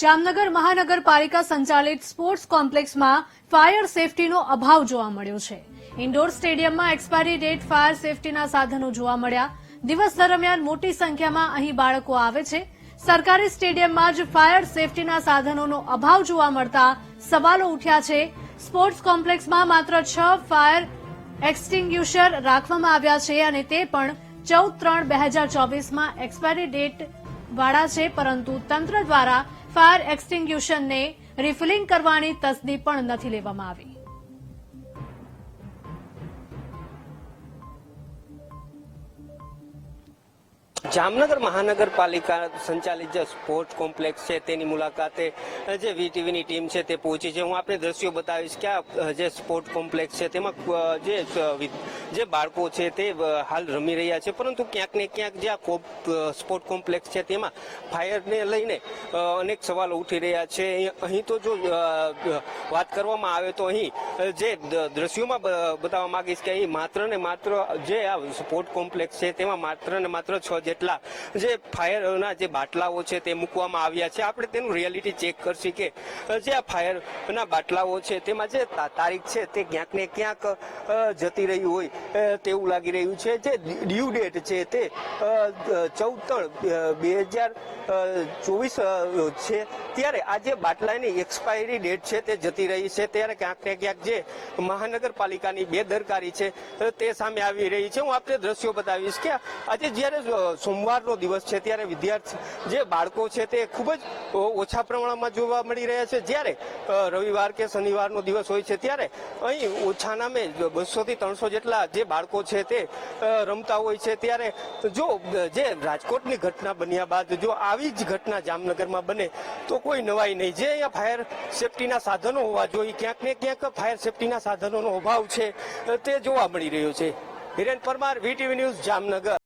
જામનગર મહાનગરપાલિકા સંચાલિત sports કોમ્પ્લેક્સમાં fire સેફટીનો અભાવ જોવા મળ્યો છે. ઇન્ડોર સ્ટેડિયમમાં એક્સપાયરી ડેટ ફાયર સેફટીના સાધનો જોવા મળ્યા. દિવસ દરમિયાન મોટી સંખ્યામાં અહીં બાળકો આવે છે. સરકારી સ્ટેડિયમમાં જ ફાયર સેફટીના સાધનોનો અભાવ જોવા મળતા સવાલો ઉઠ્યા છે. સ્પોર્ટ્સ કોમ્પ્લેક્સમાં માત્ર છ ફાયર એક્સટિંગ્યુશર રાખવામાં આવ્યા છે અને તે પણ ચૌદ ત્રણ બે હજાર ચોવીસમાં એક્સપાયરી ડેટ વાળા છે, પરંતુ તંત્ર દ્વારા ફાયર એક્સટિંગ્યુશનને રિફિલિંગ કરવાની તસદી પણ નથી લેવામાં આવી. જામનગર મહાનગરપાલિકા સંચાલિત જે સ્પોર્ટ કોમ્પ્લેક્સ છે, તેની મુલાકાતે જે વીટીવીની ટીમ છે તે પહોંચી છે. હું આપણે દ્રશ્યો બતાવીશ કે આ જે સ્પોર્ટ કોમ્પ્લેક્સ છે તેમાં જે જે બાળકો છે તે હાલ રમી રહ્યા છે. પરંતુ ક્યાંક ને ક્યાંક જે આ સ્પોર્ટ કોમ્પ્લેક્સ છે તેમાં ફાયરને લઈને અનેક સવાલો ઉઠી રહ્યા છે. અહીં- તો જો વાત કરવામાં આવે તો અહીં જે દ્રશ્યોમાં બતાવવા માંગીશ કે અહીં માત્ર ને માત્ર જે આ સ્પોર્ટ કોમ્પ્લેક્સ છે તેમાં માત્ર ને માત્ર છ જેટલા જે ફાયરના જે બાટલાઓ છે તે મૂકવામાં આવ્યા છે. આપણે તેનું રિયાલિટી ચેક કરશું કે જે આ ફાયરના બાટલાઓ છે તેમાં જે તારીખ છે તે ક્યાંક ને ક્યાંક જતી રહી હોય તેવું લાગી રહ્યું છે. જે ડ્યુ ડેટ છે તે ચૌદ બે હજાર ચોવીસ છે. ત્યારે આ જે બાટલાની એક્સપાયરી ડેટ છે તે જતી રહી છે. ત્યારે ક્યાંક ને ક્યાંક જે મહાનગરપાલિકાની બેદરકારી છે તે સામે આવી રહી છે. હું આપણે દ્રશ્યો બતાવીશ કે આજે જ્યારે સોમવારનો દિવસ છે ત્યારે વિદ્યાર્થી જે બાળકો છે તે ખૂબ જ ઓછા પ્રમાણમાં જોવા મળી રહ્યા છે. જ્યારે રવિવાર કે શનિવારનો દિવસ હોય છે ત્યારે અહીં ઓછા નામે બસોથી ત્રણસો જેટલા જે બાળકો છે તે રમતા હોય છે. ત્યારે જો જે રાજકોટની ઘટના બન્યા બાદ જો આવી જ ઘટના જામનગરમાં બને, તો કોઈ નવાઈ નહીં. જે અહીંયા ફાયર સેફટીના સાધનો હોવા જોઈએ. ક્યાંક ને ક્યાંક ફાયર સેફટીના સાધનોનો અભાવ છે તે જોવા મળી રહ્યો છે. Hiren Parmar, VTV news, Jamnagar.